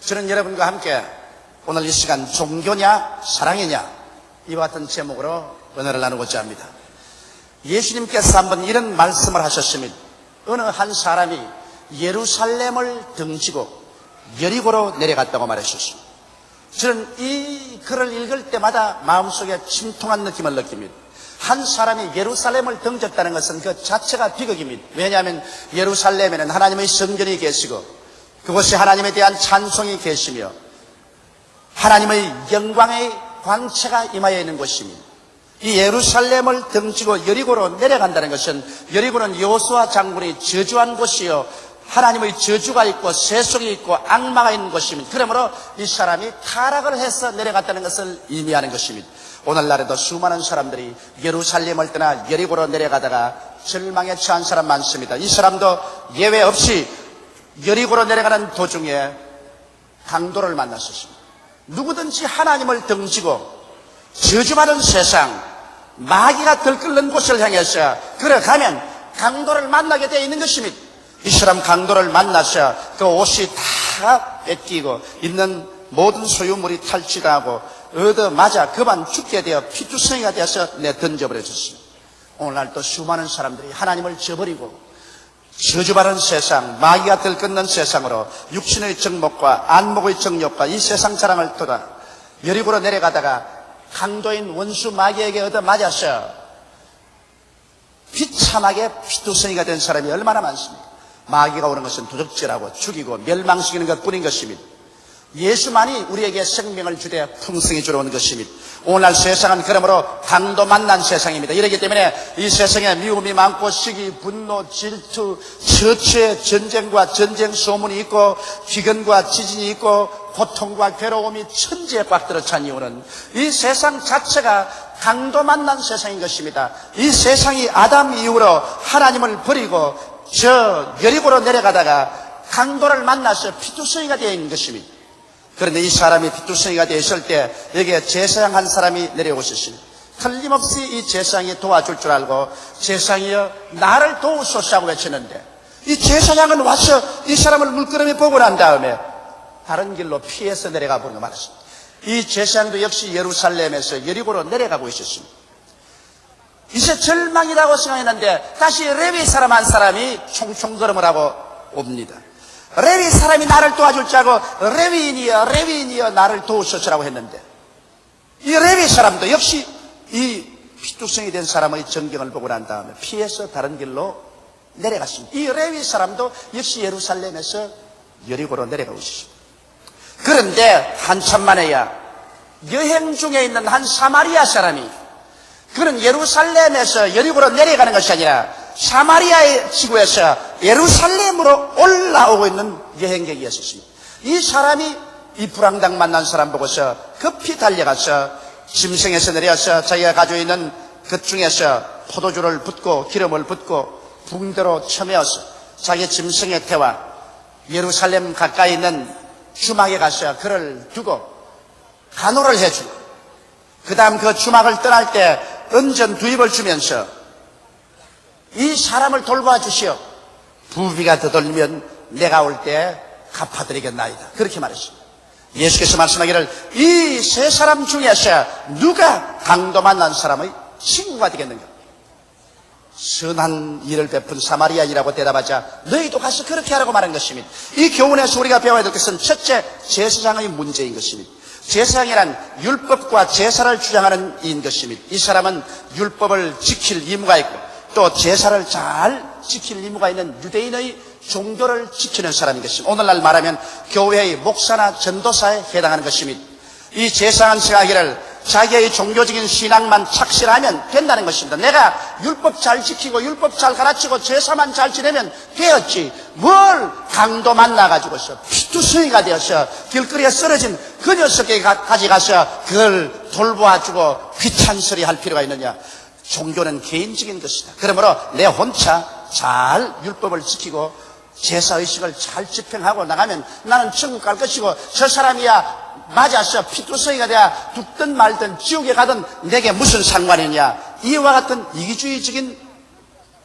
저는 여러분과 함께 오늘 이 시간 종교냐 사랑이냐 이와 같은 제목으로 은혜를 나누고자 합니다. 예수님께서 한번 이런 말씀을 하셨습니다. 어느 한 사람이 예루살렘을 등지고 여리고로 내려갔다고 말하셨습니다. 저는 이 글을 읽을 때마다 마음속에 침통한 느낌을 느낍니다. 한 사람이 예루살렘을 등졌다는 것은 그 자체가 비극입니다. 왜냐하면 예루살렘에는 하나님의 성전이 계시고 그곳이 하나님에 대한 찬송이 계시며 하나님의 영광의 광채가 임하여 있는 곳입니다. 이 예루살렘을 등지고 여리고로 내려간다는 것은 여리고는 여호수아 장군이 저주한 곳이요 하나님의 저주가 있고 세속이 있고 악마가 있는 곳입니다. 그러므로 이 사람이 타락을 해서 내려갔다는 것을 의미하는 것입니다. 오늘날에도 수많은 사람들이 예루살렘을 떠나 여리고로 내려가다가 절망에 처한 사람 많습니다. 이 사람도 예외 없이 여리고로 내려가는 도중에 강도를 만났었습니다. 누구든지 하나님을 등지고 저주받은 세상, 마귀가 들끓는 곳을 향해서 걸어가면 강도를 만나게 되어 있는 것입니다. 이 사람 강도를 만나서 그 옷이 다 뺏기고 있는 모든 소유물이 탈취하고 얻어맞아 그만 죽게 되어 피투성이가 되어서 내 던져버려졌습니다. 오늘날 또 수많은 사람들이 하나님을 저버리고 저주받은 세상, 마귀가 들끓는 세상으로 육신의 정목과 안목의 정욕과 이 세상 자랑을 토다 여리고로 내려가다가 강도인 원수 마귀에게 얻어맞아서 비참하게 피투성이가 된 사람이 얼마나 많습니까? 마귀가 오는 것은 도적질하고 죽이고 멸망시키는 것 뿐인 것입니다. 예수만이 우리에게 생명을 주되 풍성히 주러 온 것입니다. 오늘날 세상은 그러므로 강도 만난 세상입니다. 이렇기 때문에 이 세상에 미움이 많고 시기, 분노, 질투, 처치의 전쟁과 전쟁 소문이 있고 기근과 지진이 있고 고통과 괴로움이 천지에 꽉 들어 찬 이유는 이 세상 자체가 강도 만난 세상인 것입니다. 이 세상이 아담 이후로 하나님을 버리고 저 여리고로 내려가다가 강도를 만나서 피투성이가 되어 있는 것입니다. 그런데 이 사람이 피투성이가 되었을 때 여기에 제사장 한 사람이 내려오셨습니다. 틀림없이 이 제사장이 도와줄 줄 알고 제사장이여 나를 도우소서 하고 외치는데 이 제사장은 와서 이 사람을 물끄러미 보고 난 다음에 다른 길로 피해서 내려가 보는 거 말했습니다. 이 제사장도 역시 예루살렘에서 여리고로 내려가고 있었습니다. 이제 절망이라고 생각했는데 다시 레위 사람 한 사람이 총총걸음을 하고 옵니다. 레위 사람이 나를 도와줄 줄 알고 레위인이여 레위인이여 나를 도우소서라고 했는데 이 레위 사람도 역시 이 피투성이 된 사람의 전경을 보고 난 다음에 피해서 다른 길로 내려갔습니다. 이 레위 사람도 역시 예루살렘에서 여리고로 내려가고 있습니다. 그런데 한참 만에야 여행 중에 있는 한 사마리아 사람이 그는 예루살렘에서 여리고로 내려가는 것이 아니라 사마리아의 지구에서 예루살렘으로 올라오고 있는 여행객이었습니다. 이 사람이 이 불황당 만난 사람 보고서 급히 달려가서 짐승에서 내려서 자기가 가지고 있는 것 중에서 포도주를 붓고 기름을 붓고 붕대로 쳐매어서 자기 짐승에 태워 예루살렘 가까이 있는 주막에 가서 그를 두고 간호를 해주고 그 다음 그 주막을 떠날 때 은전 두 입을 주면서 이 사람을 돌봐 주시오. 부비가 더돌면 내가 올 때 갚아드리겠나이다. 그렇게 말했습니다. 예수께서 말씀하기를 이 세 사람 중에서 누가 강도 만난 사람의 친구가 되겠는가? 선한 일을 베푼 사마리아인이라고 대답하자 너희도 가서 그렇게 하라고 말한 것입니다. 이 교훈에서 우리가 배워야 될 것은 첫째 제사장의 문제인 것입니다. 제사장이란 율법과 제사를 주장하는 이인 것입니다. 이 사람은 율법을 지킬 의무가 있고 또 제사를 잘 지킬 의무가 있는 유대인의 종교를 지키는 사람인 것입니다. 오늘날 말하면 교회의 목사나 전도사에 해당하는 것입니다. 이 제사한 생각이를 자기의 종교적인 신앙만 착실하면 된다는 것입니다. 내가 율법 잘 지키고 율법 잘 가르치고 제사만 잘 지내면 되었지. 뭘 강도 만나가지고서 피투성이가 되어서 길거리에 쓰러진 그 녀석에게 가져가서 그걸 돌보아주고 귀찬소리 할 필요가 있느냐. 종교는 개인적인 것이다. 그러므로 내 혼자 잘 율법을 지키고 제사의식을 잘 집행하고 나가면 나는 천국 갈 것이고 저 사람이야 맞아서 피투성이가 돼야 죽든 말든 지옥에 가든 내게 무슨 상관이냐 이와 같은 이기주의적인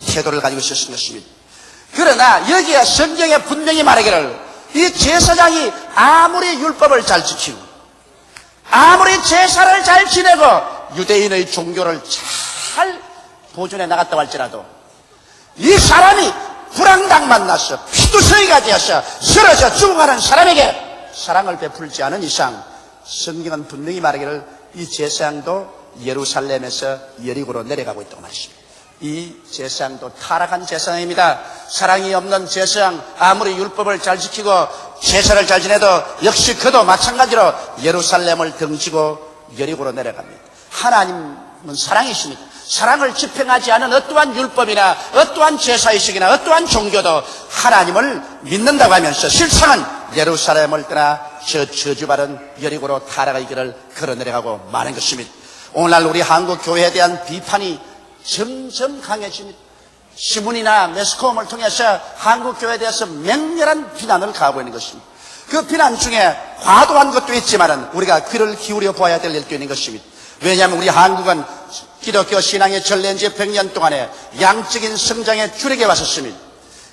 태도를 가지고 있었던 것입니다. 그러나 여기에 성경에 분명히 말하기를 이 제사장이 아무리 율법을 잘 지키고 아무리 제사를 잘 지내고 유대인의 종교를 잘 보존해 나갔다 할지라도 이 사람이 불황당 만나서 피두성이가 되어서 쓰러져 죽어가는 사람에게 사랑을 베풀지 않은 이상 성경은 분명히 말하기를 이 제사장도 예루살렘에서 여리고로 내려가고 있다고 말했습니다. 이 제사장도 타락한 제사장입니다. 사랑이 없는 제사장 아무리 율법을 잘 지키고 제사를 잘 지내도 역시 그도 마찬가지로 예루살렘을 등지고 여리고로 내려갑니다. 하나님은 사랑이십니다. 사랑을 집행하지 않은 어떠한 율법이나 어떠한 제사의식이나 어떠한 종교도 하나님을 믿는다고 하면서 실상은 예루살렘을 떠나 저 저주받은 여리고로 타락의 길을 걸어 내려가고 마는 것입니다. 오늘날 우리 한국 교회에 대한 비판이 점점 강해집니다. 신문이나 매스컴을 통해서 한국 교회에 대해서 맹렬한 비난을 가하고 있는 것입니다. 그 비난 중에 과도한 것도 있지만은 우리가 귀를 기울여 보아야 될 일도 있는 것입니다. 왜냐하면 우리 한국은 기독교 신앙의 전례인 지 100년 동안에 양적인 성장에 주력해 왔었습니다.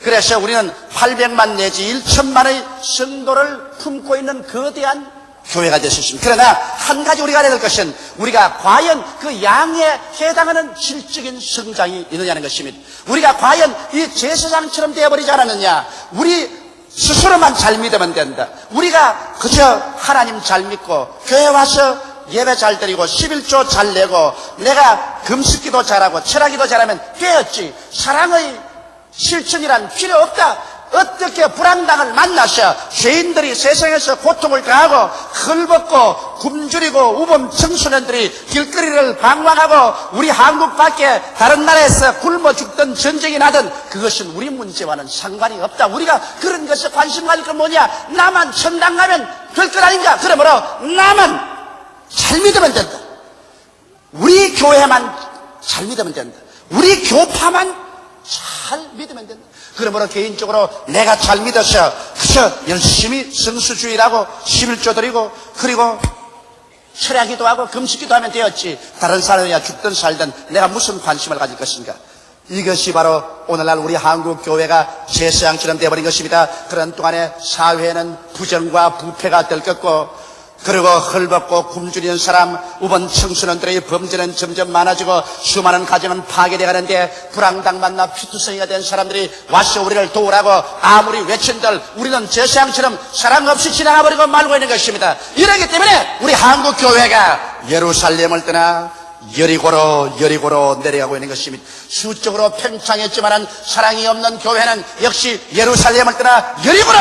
그래서 우리는 800만 내지 1천만의 성도를 품고 있는 거대한 교회가 되셨습니다. 그러나 한 가지 우리가 알아야 될 것은 우리가 과연 그 양에 해당하는 질적인 성장이 있느냐는 것입니다. 우리가 과연 이 제사장처럼 되어버리지 않았느냐. 우리 스스로만 잘 믿으면 된다. 우리가 그저 하나님 잘 믿고 교회 와서 예배 잘 드리고 11조 잘 내고 내가 금식기도 잘하고 철학기도 잘하면 되었지. 사랑의 실천이란 필요 없다. 어떻게 불안당을 만나서 죄인들이 세상에서 고통을 당하고 헐벗고 굶주리고 우범 청소년들이 길거리를 방황하고 우리 한국 밖에 다른 나라에서 굶어 죽던 전쟁이 나든 그것은 우리 문제와는 상관이 없다. 우리가 그런 것에 관심 가질 건 뭐냐? 나만 천당 가면 될 것 아닌가? 그러므로 나만 잘 믿으면 된다. 우리 교회만 잘 믿으면 된다. 우리 교파만 잘 믿으면 된다. 그러므로 개인적으로 내가 잘 믿어서 그저 열심히 성수주의라고 11조 드리고 그리고 철야기도 하고 금식기도 하면 되었지. 다른 사람이야 죽든 살든 내가 무슨 관심을 가질 것인가. 이것이 바로 오늘날 우리 한국 교회가 제사장처럼 되어버린 것입니다. 그런 동안에 사회는 부정과 부패가 들끓고 그리고 헐벗고 굶주리는 사람, 우번 청소년들의 범죄는 점점 많아지고 수많은 가정은 파괴되어 가는데 불황당 만나 피투성이가 된 사람들이 와서 우리를 도우라고 아무리 외친들 우리는 제사장처럼 사랑 없이 지나가버리고 말고 있는 것입니다. 이러기 때문에 우리 한국 교회가 예루살렘을 떠나 여리고로 여리고로 내려가고 있는 것입니다. 수적으로 팽창했지만 사랑이 없는 교회는 역시 예루살렘을 떠나 여리고로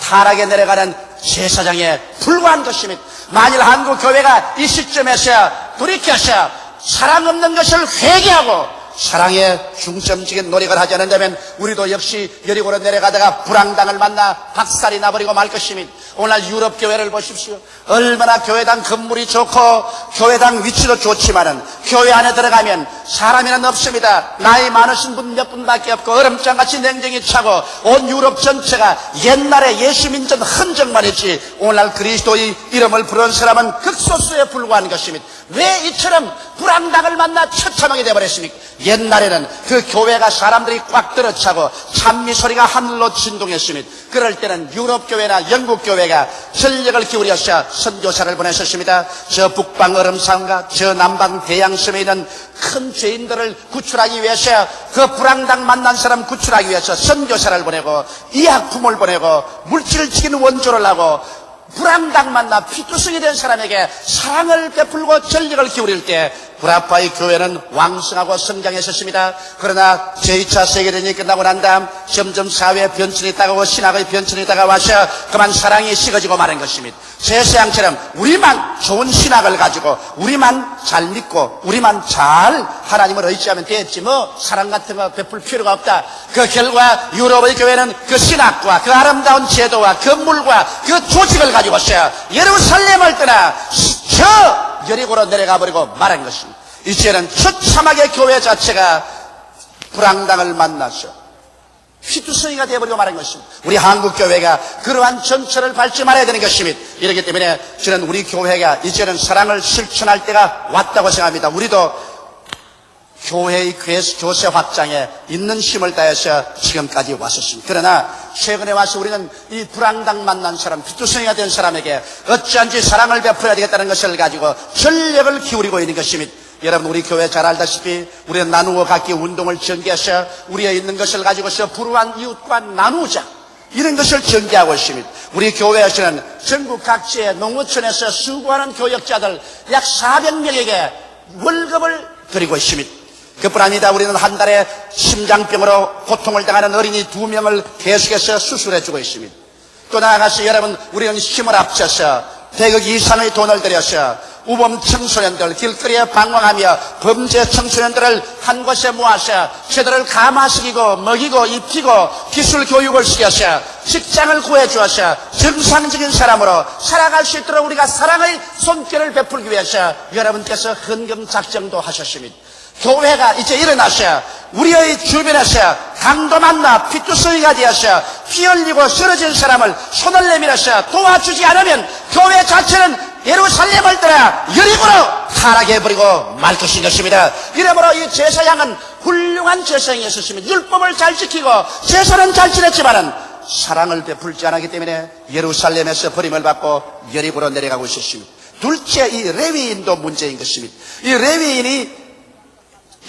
타락에 내려가는 제사장에 불과한 것입니다. 만일 한국 교회가 이 시점에서 돌이켜서 사랑 없는 것을 회개하고 사랑에 중점적인 노력을 하지 않는다면 우리도 역시 여리고로 내려가다가 불황당을 만나 박살이 나버리고 말 것입니다. 오늘 유럽 교회를 보십시오. 얼마나 교회당 건물이 좋고 교회당 위치도 좋지만은 교회 안에 들어가면 사람이는 없습니다. 나이 많으신 분 몇 분밖에 없고 얼음장같이 냉정히 차고 온 유럽 전체가 옛날에 예수 민전 흔적만 있지 오늘날 그리스도의 이름을 부르는 사람은 극소수에 불과한 것입니다. 왜 이처럼 불황당을 만나 처참하게 되어버렸습니까? 옛날에는 그 교회가 사람들이 꽉 들어차고 찬미 소리가 하늘로 진동했습니다. 그럴 때는 유럽 교회나 영국 교회가 전력을 기울여서 선교사를 보내셨습니다. 저 북방 얼음산과 저 남방 대양섬에 있는 큰 죄인들을 구출하기 위해서 그 불황당 만난 사람 구출하기 위해서 선교사를 보내고 의약품을 보내고 물질을 지키는 원조를 하고 불황당 만나 피투성이 된 사람에게 사랑을 베풀고 전력을 기울일 때 브라파의 교회는 왕성하고 성장했었습니다. 그러나 제2차 세계대전이 끝나고 난 다음 점점 사회 변천이 다가오고 신학의 변천이 다가와서 그만 사랑이 식어지고 마는 것입니다. 제사장처럼 우리만 좋은 신학을 가지고 우리만 잘 믿고 우리만 잘 하나님을 의지하면 되겠지 뭐 사랑 같은 거 베풀 필요가 없다. 그 결과 유럽의 교회는 그 신학과 그 아름다운 제도와 그 물과 그 조직을 가지고서 예루살렘을 떠나 저 여리고로 내려가 버리고 말한 것입니다. 이제는 처참하게 교회 자체가 불황당을 만나서 휘투성이가 되어버리고 말한 것입니다. 우리 한국교회가 그러한 전철을 밟지 말아야 되는 것입니다. 이렇기 때문에 저는 우리 교회가 이제는 사랑을 실천할 때가 왔다고 생각합니다. 우리도 교회의 괴- 교세 확장에 있는 힘을 다해서 지금까지 왔었습니다. 그러나 최근에 와서 우리는 이 불황당 만난 사람, 피투성이가 된 사람에게 어찌한지 사랑을 베풀어야 되겠다는 것을 가지고 전력을 기울이고 있는 것입니다. 여러분 우리 교회 잘 알다시피 우리는 나누어 갖기 운동을 전개해서 우리에 있는 것을 가지고서 불우한 이웃과 나누자 이런 것을 전개하고 있습니다. 우리 교회에서는 전국 각지의 농어촌에서 수고하는 교역자들 약 400명에게 월급을 드리고 있습니다. 그뿐 아니다 우리는 한 달에 심장병으로 고통을 당하는 어린이 두 명을 계속해서 수술해주고 있습니다. 또 나아가서 여러분 우리는 힘을 합쳐서 100억 이상의 돈을 들여서 우범 청소년들 길거리에 방황하며 범죄 청소년들을 한 곳에 모아서 저들을 감화시키고 먹이고 입히고 기술 교육을 시켜서 직장을 구해주어서 정상적인 사람으로 살아갈 수 있도록 우리가 사랑의 손길을 베풀기 위해서 여러분께서 헌금 작정도 하셨습니다. 교회가 이제 일어나서 우리의 주변에서 강도 만나 피투성이가 되어서 피 흘리고 쓰러진 사람을 손을 내밀어서 도와주지 않으면 교회 자체는 예루살렘을 떠나 여리고로 타락해버리고 말 것인 것입니다. 이러므로 이 제사장은 훌륭한 제사장이었습니다. 율법을 잘 지키고 제사는 잘 지냈지만은 사랑을 베풀지 않았기 때문에 예루살렘에서 버림을 받고 여리고로 내려가고 있었습니다. 둘째 이 레위인도 문제인 것입니다. 이 레위인이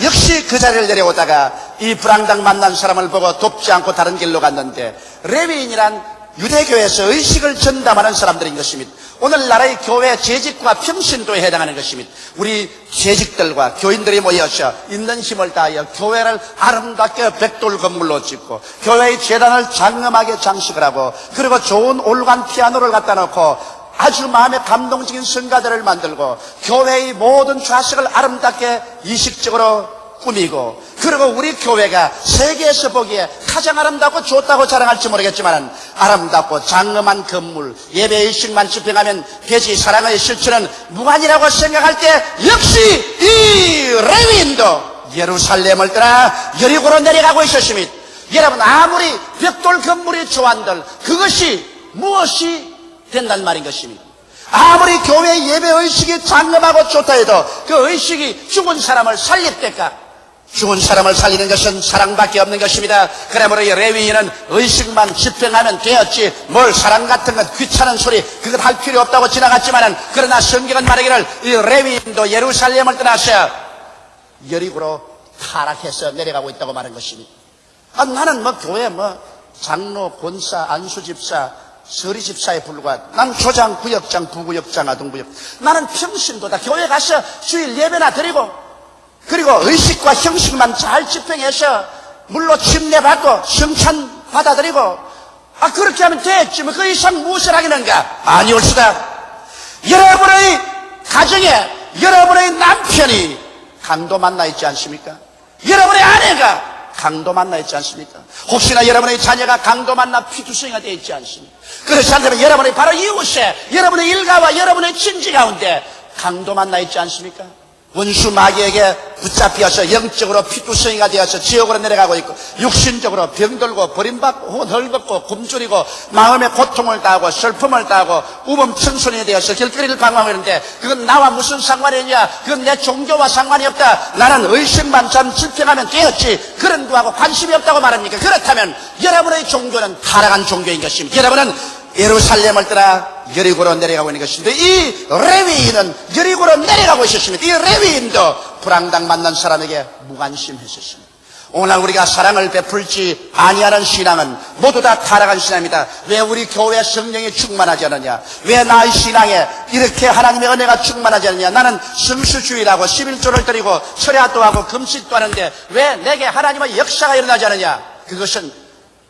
역시 그 자리를 내려오다가 이 불황당 만난 사람을 보고 돕지 않고 다른 길로 갔는데 레위인이란 유대교에서 의식을 전담하는 사람들인 것입니다. 오늘날의 교회 재직과 평신도에 해당하는 것입니다. 우리 재직들과 교인들이 모여서 있는 힘을 다하여 교회를 아름답게 백돌 건물로 짓고 교회의 재단을 장엄하게 장식을 하고 그리고 좋은 올간 피아노를 갖다 놓고 아주 마음에 감동적인 성가들을 만들고 교회의 모든 좌석을 아름답게 이식적으로 꾸미고 그리고 우리 교회가 세계에서 보기에 가장 아름답고 좋다고 자랑할지 모르겠지만 아름답고 장엄한 건물 예배의식만 집행하면 되지 사랑의 실체는 무관이라고 생각할 때 역시 이 레위인도 예루살렘을 떠나 여리고로 내려가고 있었습니다. 여러분 아무리 벽돌 건물이 좋아한들 그것이 무엇이 된단 말인 것입니다. 아무리 교회 예배 의식이 장엄하고 좋다 해도 그 의식이 죽은 사람을 살릴 때까 죽은 사람을 살리는 것은 사랑밖에 없는 것입니다. 그러므로 이 레위인은 의식만 집행하면 되었지 뭘 사랑 같은 건 귀찮은 소리 그것 할 필요 없다고 지나갔지만은 그러나 성경은 말하기를 이 레위인도 예루살렘을 떠나서 여리고로 타락해서 내려가고 있다고 말한 것입니다. 아, 나는 뭐 교회 뭐 장로, 권사, 안수집사, 서리 집사에 불과한 난 조장, 구역장, 부구역장, 아동구역. 나는 평신도다 교회 가서 주일 예배나 드리고 그리고 의식과 형식만 잘 집행해서 물로 침례받고 성찬 받아들이고 아 그렇게 하면 됐지. 뭐 그 이상 무엇을 하겠는가? 아니올수다. 여러분의 가정에 여러분의 남편이 강도 만나 있지 않습니까? 여러분의 아내가 강도 만나 있지 않습니까? 혹시나 여러분의 자녀가 강도 만나 피투성이가 되어 있지 않습니까? 그렇지 않다면 여러분의 바로 이웃에 여러분의 일가와 여러분의 친지 가운데 강도 만나 있지 않습니까? 원수 마귀에게 붙잡혀서 영적으로 피투성이가 되어서 지옥으로 내려가고 있고 육신적으로 병들고 버림받고 혹은 헐벗고 굶주리고 마음의 고통을 당하고 슬픔을 당하고 우범 청소년이 되어서 길거리를 방황하고 있는데 그건 나와 무슨 상관이 있냐? 그건 내 종교와 상관이 없다. 나는 의식만 참 집행하면 되었지. 그런 거하고 관심이 없다고 말합니까? 그렇다면 여러분의 종교는 타락한 종교인 것입니다. 여러분은 예루살렘을 떠나 여리고로 내려가고 있는 것인데 이 레위인은 여리고로 내려가고 있었습니다. 이 레위인도 불황당 만난 사람에게 무관심했었습니다. 오늘 우리가 사랑을 베풀지 아니하는 신앙은 모두 다 타락한 신앙입니다. 왜 우리 교회 성령이 충만하지 않느냐? 왜 나의 신앙에 이렇게 하나님의 은혜가 충만하지 않느냐? 나는 성수주의라고 11조를 드리고 철야도 하고 금식도 하는데 왜 내게 하나님의 역사가 일어나지 않느냐? 그것은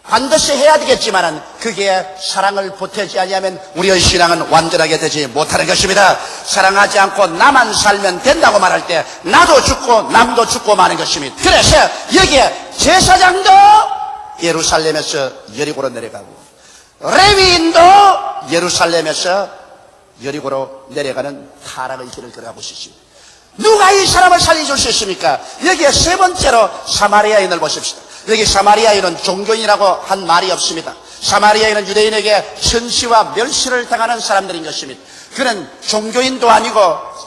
반드시 해야 되겠지만은 그게 사랑을 보태지 아니하면 우리의 신앙은 완전하게 되지 못하는 것입니다. 사랑하지 않고 나만 살면 된다고 말할 때 나도 죽고 남도 죽고 마는 것입니다. 그래서 여기에 제사장도 예루살렘에서 여리고로 내려가고 레위인도 예루살렘에서 여리고로 내려가는 타락의 길을 걸어가고 있습니다. 누가 이 사람을 살려줄 수 있습니까? 여기에 세 번째로 사마리아인을 보십시다. 여기 사마리아인은 종교인이라고 한 말이 없습니다. 사마리아인은 유대인에게 천시와 멸시를 당하는 사람들인 것입니다. 그는 종교인도 아니고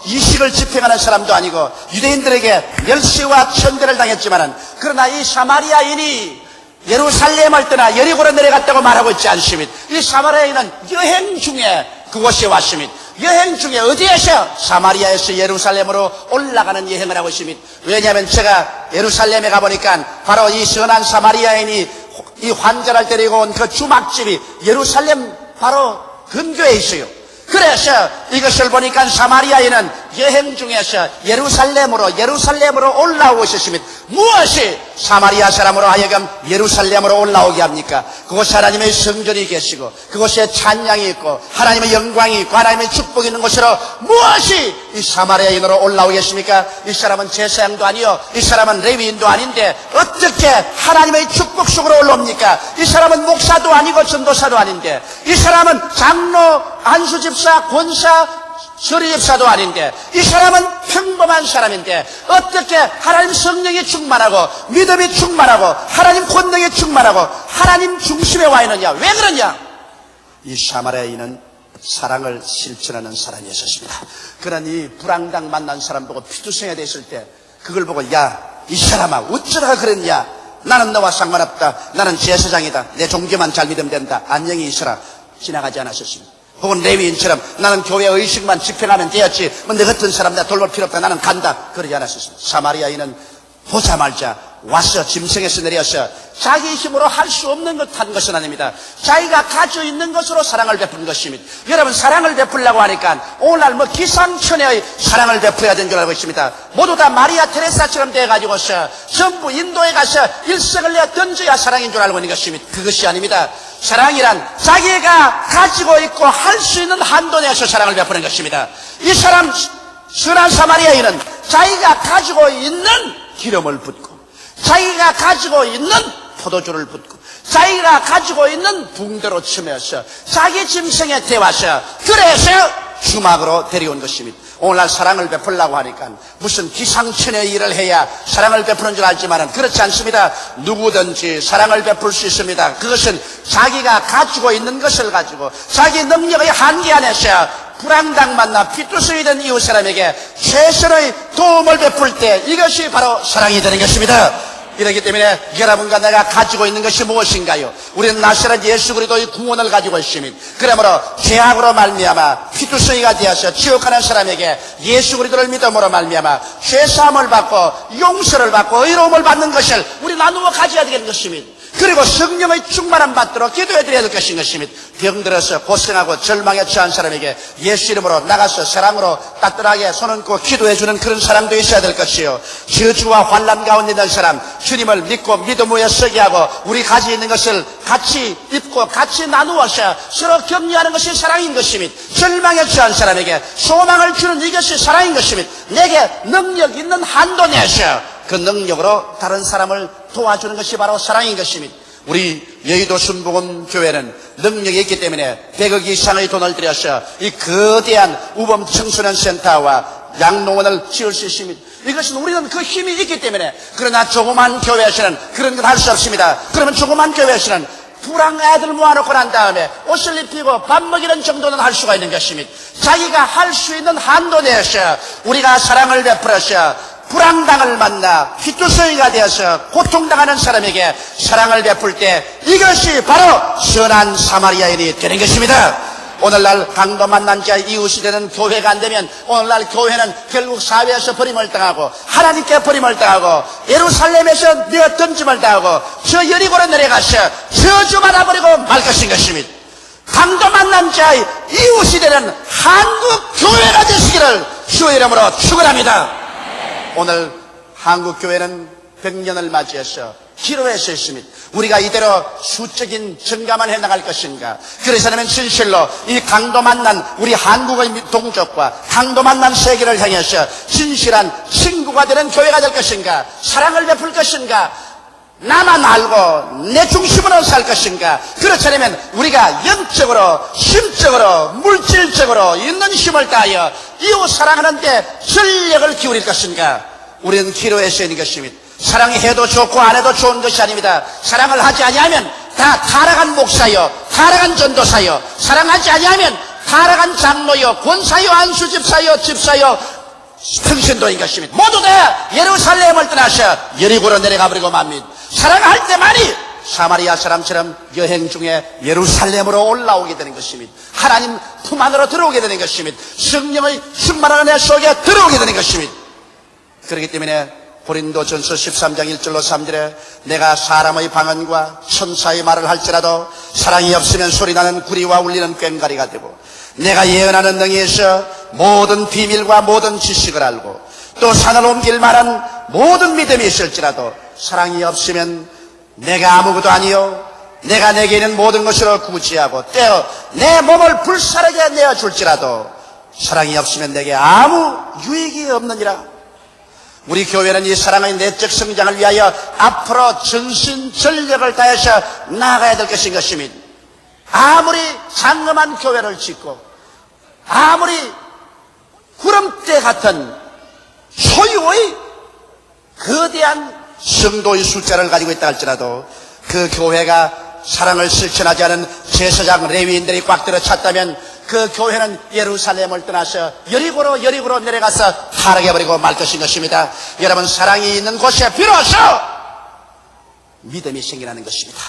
이식을 집행하는 사람도 아니고 유대인들에게 멸시와 천대를 당했지만은 그러나 이 사마리아인이 예루살렘을 떠나 여리고로 내려갔다고 말하고 있지 않습니까? 이 사마리아인은 여행 중에 그곳에 왔습니다. 여행 중에 어디에서 사마리아에서 예루살렘으로 올라가는 여행을 하고 있습니다. 왜냐하면 제가 예루살렘에 가보니까 바로 이 선한 사마리아인이 이 환자를 데리고 온 그 주막집이 예루살렘 바로 근교에 있어요. 그래서 이것을 보니까 사마리아인은 여행 중에서 예루살렘으로 예루살렘으로 올라오고 있었습니다. 무엇이 사마리아 사람으로 하여금 예루살렘으로 올라오게 합니까? 그곳에 하나님의 성전이 계시고 그곳에 찬양이 있고 하나님의 영광이 있고 하나님의 축복이 있는 곳으로 무엇이 이 사마리아인으로 올라오겠습니까? 이 사람은 제사장도 아니요 이 사람은 레위인도 아닌데 어떻게 하나님의 축복 속으로 올라옵니까? 이 사람은 목사도 아니고 전도사도 아닌데 이 사람은 장로 안수집사 권사 서리집사도 아닌데 이 사람은 평범한 사람인데 어떻게 하나님 성령이 충만하고 믿음이 충만하고 하나님 권능이 충만하고 하나님 중심에 와 있느냐? 왜 그러냐? 이 사마리아인은 사랑을 실천하는 사람이었습니다. 이 불황당 만난 사람 보고 피투성이 됐을 때 그걸 보고 야 이 사람아 어쩌다가 그랬냐? 나는 너와 상관없다. 나는 제사장이다. 내 종교만 잘 믿으면 된다. 안녕히 있어라. 지나가지 않았었습니다 혹은 레위인처럼 나는 교회 의식만 집행하면 되었지. 뭐내 같은 사람 내가 돌볼 필요 없다. 나는 간다. 그러지 않았습니다. 사마리아인은 보자말자 와서 짐승에서 내려서 자기 힘으로 할 수 없는 것 한 것은 아닙니다. 자기가 가지고 있는 것으로 사랑을 베푸는 것입니다. 여러분 사랑을 베풀려고 하니까 오늘날 뭐 기상천외의 사랑을 베풀어야 되는 줄 알고 있습니다. 모두 다 마리아 테레사처럼 돼가지고서 전부 인도에 가서 일생을 내어 던져야 사랑인 줄 알고 있는 것입니다. 그것이 아닙니다. 사랑이란 자기가 가지고 있고 할 수 있는 한도 내에서 사랑을 베푸는 것입니다. 이 사람 선한 사마리아인은 자기가 가지고 있는 기름을 붓고 자기가 가지고 있는 포도주를 붓고 자기가 가지고 있는 붕대로 치면서 자기 짐승에 대와서 그래서 주막으로 데려온 것입니다. 오늘날 사랑을 베풀려고 하니까 무슨 기상천외 일을 해야 사랑을 베푸는 줄 알지만은 그렇지 않습니다. 누구든지 사랑을 베풀 수 있습니다. 그것은 자기가 가지고 있는 것을 가지고 자기 능력의 한계 안에서 불황당 만나 피투성이 된 이웃 사람에게 최선의 도움을 베풀 때 이것이 바로 사랑이 되는 것입니다. 이렇기 때문에 여러분과 내가 가지고 있는 것이 무엇인가요? 우리는 나시란 예수 그리스도의 구원을 가지고 있습니다. 그러므로 죄악으로 말미암아 피투성이가 되어서 지옥 가는 사람에게 예수 그리스도를 믿음으로 말미암아 죄 사함을 받고 용서를 받고 의로움을 받는 것을 우리 나누어 가져야 되는 것입니다. 그리고 성령의 충만함 받도록 기도해 드려야 될 것인 것입니다. 병들어서 고생하고 절망에 처한 사람에게 예수 이름으로 나가서 사랑으로 따뜻하게 손 얹고 기도해 주는 그런 사람도 있어야 될 것이요. 저주와 환란 가운데 있는 사람 주님을 믿고 믿음 위에 서게 하고 우리 가지고 있는 것을 같이 입고 같이 나누어서 서로 격려하는 것이 사랑인 것입니다. 절망에 처한 사람에게 소망을 주는 이것이 사랑인 것입니다. 내게 능력 있는 한도 내에서 그 능력으로 다른 사람을 도와주는 것이 바로 사랑인 것입니다. 우리 여의도 순복음 교회는 능력이 있기 때문에 100억 이상의 돈을 들여서 이 거대한 우범 청소년 센터와 양농원을 지을 수 있습니다. 이것은 우리는 그 힘이 있기 때문에 그러나 조그만 교회에서는 그런 걸할수 없습니다. 그러면 조그만 교회에서는 불황 애들 모아놓고 난 다음에 옷을 입히고 밥 먹이는 정도는 할 수가 있는 것입니다. 자기가 할 수 있는 한도 내에서 우리가 사랑을 베풀어서 불황당을 만나 피투성이가 되어서 고통당하는 사람에게 사랑을 베풀 때 이것이 바로 선한 사마리아인이 되는 것입니다. 오늘날 강도 만난 자 이웃이 되는 교회가 안 되면 오늘날 교회는 결국 사회에서 버림을 당하고 하나님께 버림을 당하고 예루살렘에서 내어 던짐을 당하고 저 여리고로 내려가서 저주 받아 버리고 말 것인 것입니다. 강도 만난 자의 이웃이 되는 한국 교회가 되시기를 주의 이름으로 축원합니다. 오늘 한국 교회는 100년을 맞이해서 서 있습니다. 우리가 이대로 수적인 증가만 해나갈 것인가? 그래서는 진실로 이 강도 만난 우리 한국의 동족과 강도 만난 세계를 향해서 진실한 친구가 되는 교회가 될 것인가? 사랑을 베풀 것인가? 나만 알고 내 중심으로 살 것인가? 그렇지 않으면 우리가 영적으로, 심적으로, 물질적으로 있는 힘을 다하여 이웃 사랑하는데 전력을 기울일 것인가? 우리는 기로에 서 있는 것입니다. 사랑이 해도 좋고 안 해도 좋은 것이 아닙니다. 사랑을 하지 아니하면 다 타락한 목사요, 타락한 전도사요. 사랑하지 아니하면 타락한 장로여 권사여 안수 집사여 집사여 평신도인 것입니다. 모두 다 예루살렘을 떠나셔 여리고로 내려가 버리고 맙니다. 사랑할 때만이 사마리아 사람처럼 여행 중에 예루살렘으로 올라오게 되는 것입니다. 하나님 품 안으로 들어오게 되는 것입니다. 성령의 충만한 은혜 속에 들어오게 되는 것입니다. 그렇기 때문에 고린도 전서 13장 1절로 3절에 내가 사람의 방언과 천사의 말을 할지라도 사랑이 없으면 소리나는 구리와 울리는 꽹가리가 되고 내가 예언하는 능에서 모든 비밀과 모든 지식을 알고 또 산을 옮길 만한 모든 믿음이 있을지라도 사랑이 없으면 내가 아무것도 아니요 내가 내게 있는 모든 것으로 구지하고 떼어 내 몸을 불사르게 내어 줄지라도 사랑이 없으면 내게 아무 유익이 없느니라 우리 교회는 이 사랑의 내적 성장을 위하여 앞으로 전신전력을 다해서 나아가야 될 것인 것입니다. 아무리 장엄한 교회를 짓고 아무리 구름대 같은 소유의 거대한 성도의 숫자를 가지고 있다 할지라도 그 교회가 사랑을 실천하지 않은 제사장 레위인들이 꽉 들어찼다면 그 교회는 예루살렘을 떠나서 여리고로 여리고로 내려가서 타락해버리고 말 것인 것입니다. 여러분 사랑이 있는 곳에 비로소 믿음이 생기는 것입니다.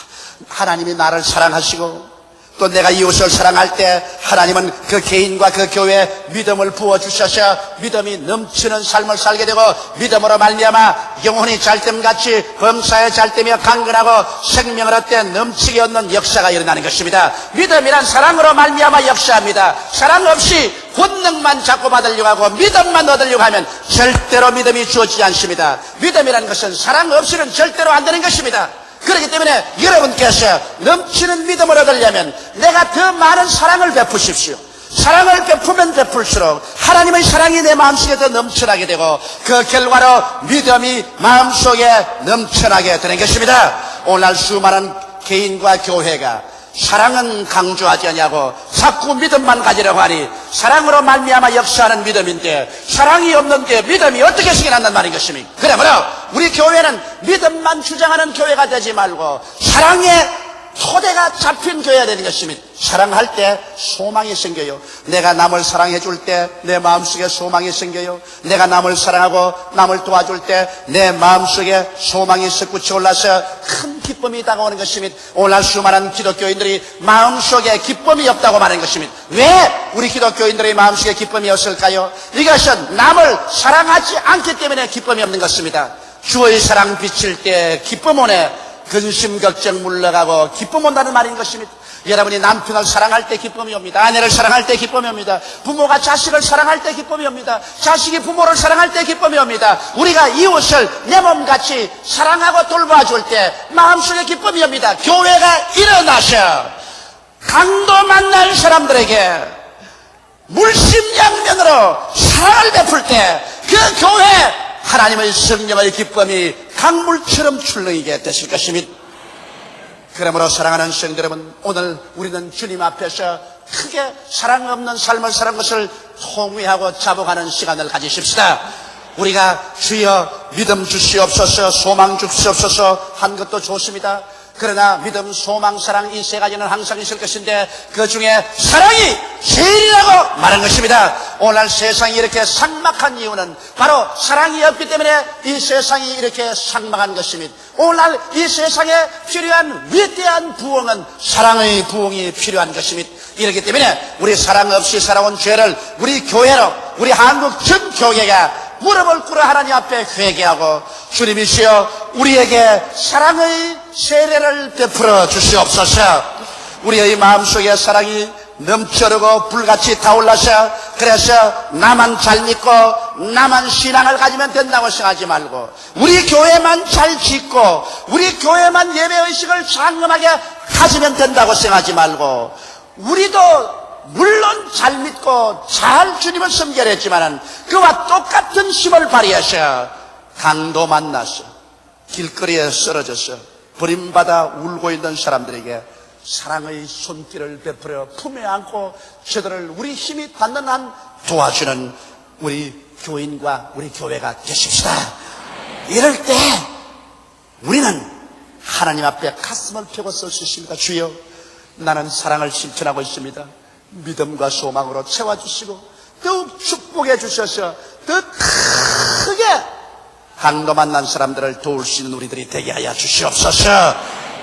하나님이 나를 사랑하시고 또 내가 이웃을 사랑할 때 하나님은 그 개인과 그 교회에 믿음을 부어주셔서 믿음이 넘치는 삶을 살게 되고 믿음으로 말미암아 영혼이 잘됨같이 범사에 잘되며 강건하고 생명을 얻되 넘치게 얻는 역사가 일어나는 것입니다. 믿음이란 사랑으로 말미암아 역사합니다. 사랑 없이 본능만 자꾸 받으려고 하고 믿음만 얻으려고 하면 절대로 믿음이 주어지지 않습니다. 믿음이라는 것은 사랑 없이는 절대로 안 되는 것입니다. 그렇기 때문에 여러분께서 넘치는 믿음을 얻으려면 내가 더 많은 사랑을 베푸십시오. 사랑을 베푸면 베풀수록 하나님의 사랑이 내 마음속에 더 넘쳐나게 되고 그 결과로 믿음이 마음속에 넘쳐나게 되는 것입니다. 오늘날 수많은 개인과 교회가 사랑은 강조하지 않냐고 자꾸 믿음만 가지려고 하니 사랑으로 말미암아 역사하는 믿음인데 사랑이 없는데 믿음이 어떻게 생겨난단 말인 것입니까? 그러므로 우리 교회는 믿음만 주장하는 교회가 되지 말고 사랑의 토대가 잡힌 교회가 되는 것입니다. 사랑할 때 소망이 생겨요. 내가 남을 사랑해 줄 때 내 마음속에 소망이 생겨요. 내가 남을 사랑하고 남을 도와줄 때 내 마음속에 소망이 솟구쳐 올라서 큰 기쁨이 다가오는 것입니다. 오늘 수많은 기독교인들이 마음속에 기쁨이 없다고 말하는 것입니다. 왜 우리 기독교인들의 마음속에 기쁨이 없을까요? 이것은 남을 사랑하지 않기 때문에 기쁨이 없는 것입니다. 주의 사랑 비칠 때 기쁨 오네. 근심 걱정 물러가고 기쁨 온다는 말인 것입니다. 여러분이 남편을 사랑할 때 기쁨이 옵니다. 아내를 사랑할 때 기쁨이 옵니다. 부모가 자식을 사랑할 때 기쁨이 옵니다. 자식이 부모를 사랑할 때 기쁨이 옵니다. 우리가 이웃을 내 몸같이 사랑하고 돌봐줄 때 마음속에 기쁨이 옵니다. 교회가 일어나셔 강도 만날 사람들에게 물심양면으로 사랑을 베풀 때 그 교회 하나님의 성령의 기쁨이 강물처럼 출렁이게 되실 것입니다. 그러므로 사랑하는 성도 여러분, 오늘 우리는 주님 앞에서 크게 사랑 없는 삶을 사는 것을 통회하고 자복하는 시간을 가지십시다. 우리가 주여 믿음 주시옵소서, 소망 주시옵소서 한 것도 좋습니다. 그러나 믿음, 소망, 사랑 이 세 가지는 항상 있을 것인데 그 중에 사랑이 제일이라고 말한 것입니다. 오늘 세상이 이렇게 삭막한 이유는 바로 사랑이 없기 때문에 이 세상이 이렇게 삭막한 것입니다. 오늘날 이 세상에 필요한 위대한 부흥은 사랑의 부흥이 필요한 것입니다. 이렇기 때문에 우리 사랑 없이 살아온 죄를 우리 교회로 우리 한국 전 교회가 무릎을 꿇어 하나님 앞에 회개하고 주님이시여 우리에게 사랑의 세례를 베풀어 주시옵소서. 우리의 마음속에 사랑이 넘쳐르고 불같이 타올라서 그래서 나만 잘 믿고 나만 신앙을 가지면 된다고 생각하지 말고 우리 교회만 잘 짓고 우리 교회만 예배의식을 장엄하게 가지면 된다고 생각하지 말고 우리도 물론 잘 믿고 잘 주님을 섬겨야 했지만 그와 똑같은 힘을 발휘하셔 강도 만나서 길거리에 쓰러져서 버림받아 울고 있는 사람들에게 사랑의 손길을 베풀어 품에 안고 저들을 우리 힘이 닿는 한 도와주는 우리 교인과 우리 교회가 되십시다. 이럴 때 우리는 하나님 앞에 가슴을 펴고 설수 있습니다. 주여 나는 사랑을 실천하고 있습니다. 믿음과 소망으로 채워주시고 더욱 축복해 주셔서 더 크게 강도 만난 사람들을 도울 수 있는 우리들이 되게 하여 주시옵소서.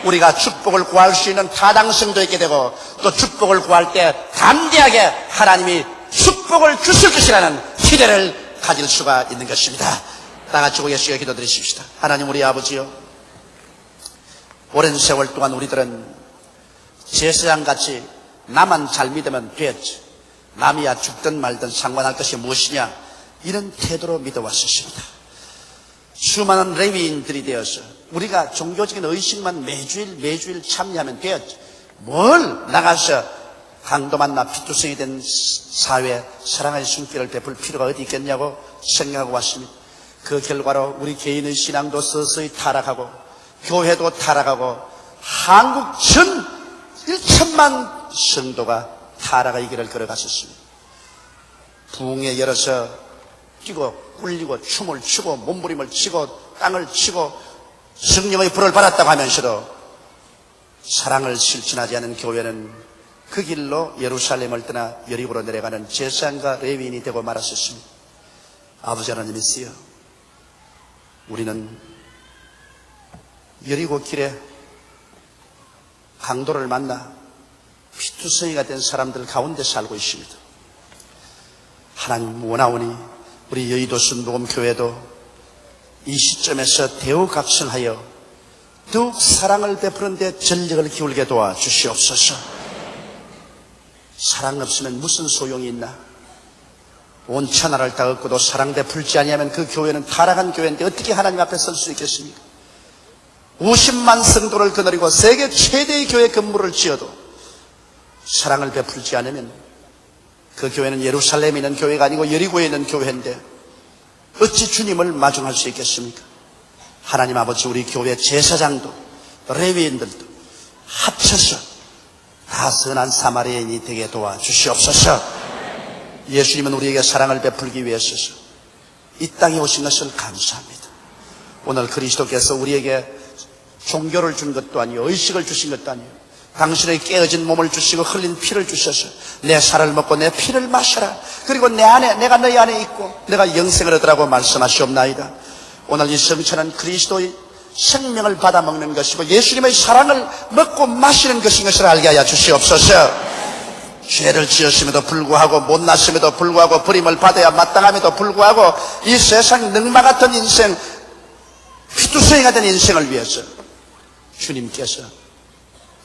우리가 축복을 구할 수 있는 타당성도 있게 되고 또 축복을 구할 때 담대하게 하나님이 축복을 주실 것이라는 기대를 가질 수가 있는 것입니다. 다 같이 고개시켜 기도드리십시다. 하나님 우리 아버지요. 오랜 세월 동안 우리들은 제사장같이 나만 잘 믿으면 되었지. 남이야 죽든 말든 상관할 것이 무엇이냐. 이런 태도로 믿어왔었습니다. 수많은 레위인들이 되어서 우리가 종교적인 의식만 매주일 매주일 참여하면 되었지. 뭘 나가서 강도 만나 피투성이 된 사회 사랑의 숨길을 베풀 필요가 어디 있겠냐고 생각하고 왔습니다. 그 결과로 우리 개인의 신앙도 서서히 타락하고 교회도 타락하고 한국 전 1천만 성도가 타락의 길을 걸어갔었습니다. 부흥에 열어서 뛰고 굴리고 춤을 추고 몸부림을 치고 땅을 치고 성령의 불을 받았다고 하면서도 사랑을 실천하지 않은 교회는 그 길로 예루살렘을 떠나 여리고로 내려가는 제사장과 레위인이 되고 말았었습니다. 아버지 하나님이시여 우리는 여리고 길에 강도를 만나 피투성이가 된 사람들 가운데 살고 있습니다. 하나님 원하오니 우리 여의도 순복음 교회도 이 시점에서 대우 각성하여 더욱 사랑을 베푸는 데 전력을 기울게 도와 주시옵소서. 사랑 없으면 무슨 소용이 있나? 온 천하를 다 얻고도 사랑 베풀지 아니하면 그 교회는 타락한 교회인데 어떻게 하나님 앞에 설 수 있겠습니까? 50만 성도를 거느리고 세계 최대의 교회 건물을 지어도 사랑을 베풀지 않으면 그 교회는 예루살렘에 있는 교회가 아니고 여리고에 있는 교회인데 어찌 주님을 마중할 수 있겠습니까? 하나님 아버지 우리 교회 제사장도 레위인들도 합쳐서 다 선한 사마리아인이 되게 도와주시옵소서. 예수님은 우리에게 사랑을 베풀기 위해서 이 땅에 오신 것을 감사합니다. 오늘 그리스도께서 우리에게 종교를 준 것도 아니요 의식을 주신 것도 아니요 당신의 깨어진 몸을 주시고 흘린 피를 주셔서 내 살을 먹고 내 피를 마셔라. 그리고 내 안에 내가 너희 안에 있고 내가 영생을 얻으라고 말씀하시옵나이다. 오늘 이 성천은 그리스도의 생명을 받아 먹는 것이고 예수님의 사랑을 먹고 마시는 것인 것을 알게 하여 주시옵소서. 죄를 지었음에도 불구하고 못났음에도 불구하고 버림을 받아야 마땅함에도 불구하고 이 세상 능마 같은 인생 피투성이가 된 인생을 위해서 주님께서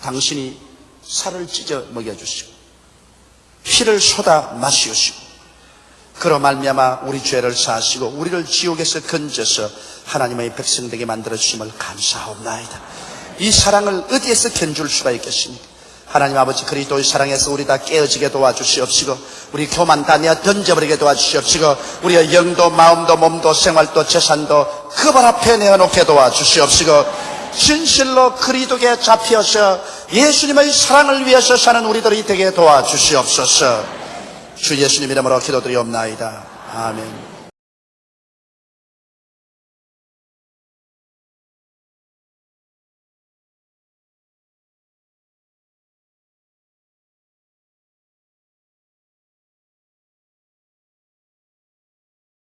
당신이 살을 찢어 먹여주시고 피를 쏟아 마시우시고 그로 말미암아 우리 죄를 사하시고 우리를 지옥에서 건져서 하나님의 백성 되게 만들어 주심을 감사하옵나이다. 이 사랑을 어디에서 견줄 수가 있겠습니까? 하나님 아버지 그리스도의 사랑에서 우리 다 깨어지게 도와주시옵시고 우리 교만 다 내어 던져버리게 도와주시옵시고 우리의 영도 마음도 몸도 생활도 재산도 그발 앞에 내어놓게 도와주시옵시고 진실로 그리스도에 잡혀서 예수님의 사랑을 위해서 사는 우리들이 되게 도와주시옵소서. 주 예수님 이름으로 기도드리옵나이다. 아멘